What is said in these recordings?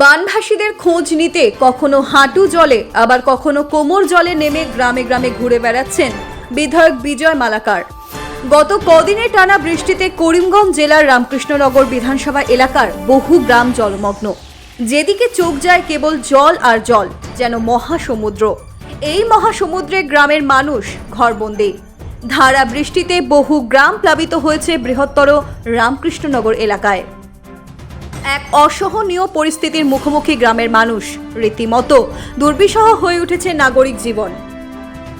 বানভাসীদের খোঁজ নিতে কখনো হাঁটু জলে, আবার কখনো কোমর জলে নেমে গ্রামে গ্রামে ঘুরে বেড়াচ্ছেন বিধায়ক বিজয় মালাকার। গত কদিনে টানা বৃষ্টিতে করিমগঞ্জ জেলার রামকৃষ্ণনগর বিধানসভা এলাকার বহু গ্রাম জলমগ্ন। যেদিকে চোখ যায় কেবল জল আর জল, যেন মহাসমুদ্র। এই মহাসমুদ্রে গ্রামের মানুষ ঘরবন্দি। ধারা বৃষ্টিতে বহু গ্রাম প্লাবিত হয়েছে বৃহত্তর রামকৃষ্ণনগর এলাকায়। এক অসহনীয় পরিস্থিতির মুখোমুখি গ্রামের মানুষ। রীতিমতো দুর্বিষহ হয়ে উঠেছে নাগরিক জীবন।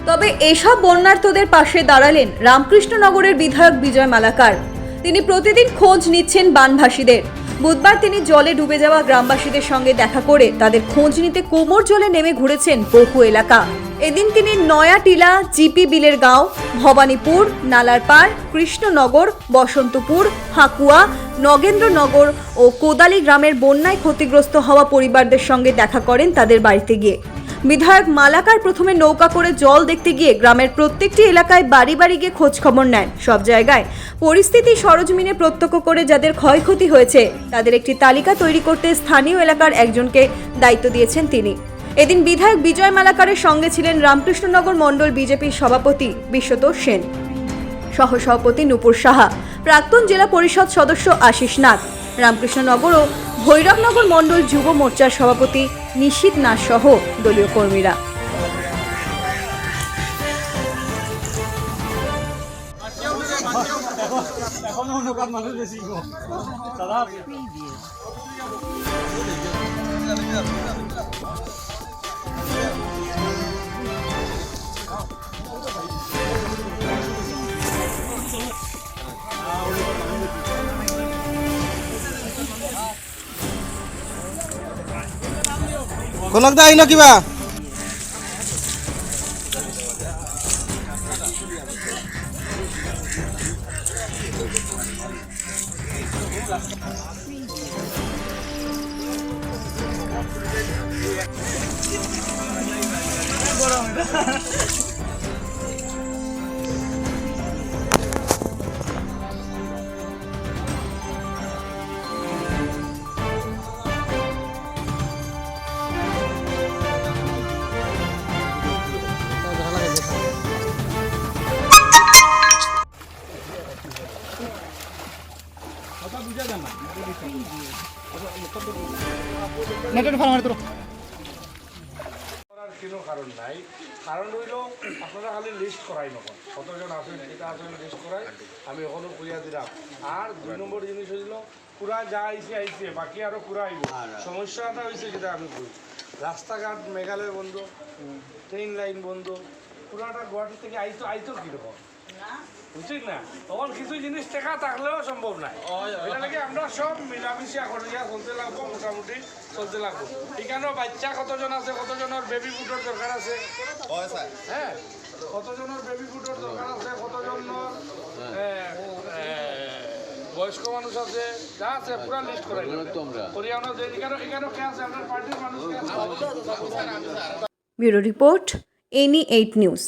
তবে এসব বন্যার্থদের পাশে দাঁড়ালেন রামকৃষ্ণনগরের বিধায়ক বিজয় মালাকার। তিনি প্রতিদিন খোঁজ নিচ্ছেন বানভাসীদের। বুধবার তিনি জলে ডুবে যাওয়া গ্রামবাসীদের সঙ্গে দেখা করে তাদের খোঁজ নিতে কোমর জলে নেমে ঘুরেছেন বহু এলাকা। এদিন তিনি নয়াটিলা, জিপি বিলের গাঁও ভবানীপুর, নালারপাড়, কৃষ্ণনগর, বসন্তপুর হাকুয়া নগেন্দ্রনগর ও কোদালি গ্রামের বন্যায় ক্ষতিগ্রস্ত হওয়া পরিবারদের সঙ্গে দেখা করেন তাদের বাড়িতে গিয়ে। বিধায়ক মালাকার প্রথমে নৌকা করে জল দেখতে গিয়ে গ্রামের প্রত্যেকটি এলাকায় বাড়ি বাড়ি গিয়ে খোঁজ খবর নেন। সব জায়গায় পরিস্থিতি সরজমিনে প্রত্যক্ষ করে যাদের ক্ষয়ক্ষতি হয়েছে, তাদের একটি তালিকা তৈরি করতে স্থানীয় এলাকার একজনকে দায়িত্ব দিয়েছেন তিনি। এদিন বিধায়ক বিজয় মালাকারের সঙ্গে ছিলেন রামকৃষ্ণনগর মণ্ডল বিজেপির সভাপতি বিশ্বতোষ সেন। সহসভাপতি নূপুর সাহা প্রাক্তন জেলা পরিষদ সদস্য আশিস নাথ রামকৃষ্ণনগর ও ভৈরবনগর মণ্ডল যুব মোর্চার সভাপতি নিশীত নাথ সহ দলীয় কর্মীরা। মানুষ কনক দা আহিন কিবা নেটের ফার্মারে তোর করার কোনো কারণ নাই। কারণ হইল আপনারা খালি লিস্ট করাই নকন কতজন আছেন এটা আছেন লিস্ট করাই। আমি এখনও করিয়া দিলাম। আর দুই নম্বর জিনিস হইল পুরা যা আইছে আইছে বাকি আরও পুরা আইব। সমস্যাটা হয়েছে যেটা আমি কই রাস্তাঘাট মেঘালয় বন্ধ ট্রেন লাইন বন্ধ পুরাটা গুয়াহাটি থেকে আইতো আইতো কীরকম? বুঝছিস না? তখন কিছু জিনিস টেকা থাকলেও সম্ভব নাই এটা আমরা সব মিলামিশা করিয়া চলতে লাগবো মোটামুটি চলতে লাগবো। এখানেও বাচ্চা কতজন আছে কতজনের বেবি ফুডের দরকার আছে? হ্যাঁ? কতজনের বেবি ফুডের দরকার আছে কতজনের বয়স্ক মানুষ আছে যা আছে পুরা লিস্ট করাই করিয়ানো যে এখানে এখানেও কে আছে? আপনার পার্টির মানুষ bureau report N eight news.